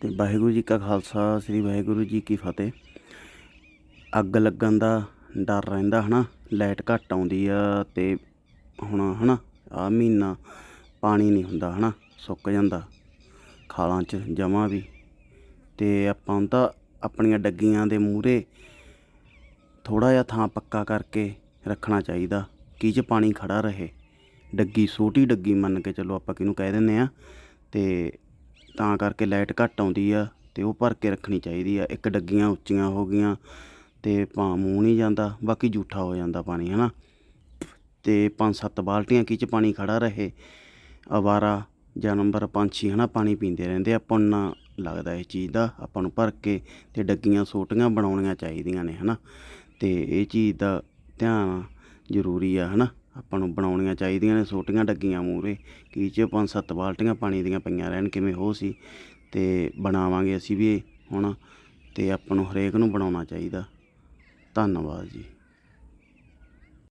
ਤੇ ਵਾਹਿਗੁਰੂ ਜੀ ਕਾ ਖਾਲਸਾ, ਸ੍ਰੀ ਵਾਹਿਗੁਰੂ ਜੀ ਕੀ ਫਤਿਹ। ਅੱਗ ਲੱਗਣ ਦਾ ਡਰ ਰਹਿੰਦਾ ਹਨਾ, ਲਾਈਟ ਘੱਟ ਆਉਂਦੀ ਆ ਤੇ ਹੁਣ ਹਨਾ, ਆ ਮਹੀਨਾ ਪਾਣੀ ਨਹੀਂ ਹੁੰਦਾ ਹਨਾ, ਸੁੱਕ ਜਾਂਦਾ, ਖਾਲਾਂ 'ਚ ਜਮਾ ਵੀ। ਤੇ ਆਪਾਂ ਤਾਂ ਆਪਣੀਆਂ ਡੱਗੀਆਂ ਦੇ ਮੂਹਰੇ ਥੋੜਾ ਜਿਹਾ ਥਾਂ ਪੱਕਾ ਕਰਕੇ ਰੱਖਣਾ ਚਾਹੀਦਾ, ਕਿ ਚ ਪਾਣੀ ਖੜਾ ਰਹੇ। ਡੱਗੀ, ਛੋਟੀ ਡੱਗੀ ਮੰਨ ਕੇ ਚਲੋ ਆਪਾਂ ਕਿਹਨੂੰ ਕਹਿ ਦਿੰਦੇ ਆ। ਤੇ ਤਾਂ ਕਰਕੇ ਲਾਈਟ ਘੱਟ ਆਉਂਦੀ ਆ ਅਤੇ ਉਹ ਭਰ ਕੇ ਰੱਖਣੀ ਚਾਹੀਦੀ ਆ। ਇੱਕ ਡੱਗੀਆਂ ਉੱਚੀਆਂ ਹੋ ਗਈਆਂ ਅਤੇ ਪਾ ਮੂੰਹ ਨਹੀਂ ਜਾਂਦਾ ਬਾਕੀ ਜੂਠਾ ਹੋ ਜਾਂਦਾ ਪਾਣੀ ਹੈ ਨਾ ਅਤੇ ਪੰਜ ਸੱਤ ਬਾਲਟੀਆਂ ਕੀ ਚ ਪਾਣੀ ਖੜਾ ਰਹੇ। ਅਵਾਰਾ ਜਾਨਵਰ ਪੰਛੀ ਹਨਾ ਪਾਣੀ ਪੀਂਦੇ ਰਹਿੰਦੇ ਆ, ਆਪਾਂ ਲੱਗਦਾ ਇਹ ਚੀਜ਼ ਦਾ। ਆਪਾਂ ਨੂੰ ਭਰ ਕੇ ਤੇ ਡੱਗੀਆਂ ਸੋਟੀਆਂ ਬਣਾਉਣੀਆਂ ਚਾਹੀਦੀਆਂ ਨੇ ਹਨਾ? ਤੇ ਇਹ ਚੀਜ਼ ਦਾ ਧਿਆਨ ਜ਼ਰੂਰੀ ਆ ਹਨਾ? ਆਪਾਂ ਨੂੰ ਬਣਾਉਣੀਆਂ ਚਾਹੀਦੀਆਂ ਨੇ ਛੋਟੀਆਂ ਡੱਗੀਆਂ ਮੂਰੇ ਕੀ ਚ ਪੰਜ ਸੱਤ ਬਾਲਟੀਆਂ ਪਾਣੀ ਦੀਆਂ ਪਈਆਂ ਰਹਿਣ, ਕਿਵੇਂ ਹੋ ਸੀ? ਤੇ ਬਣਾਵਾਂਗੇ ਅਸੀਂ ਵੀ ਹੁਣ, ਤੇ ਆਪਾਂ ਨੂੰ ਹਰੇਕ ਨੂੰ ਬਣਾਉਣਾ ਚਾਹੀਦਾ। ਧੰਨਵਾਦ ਜੀ।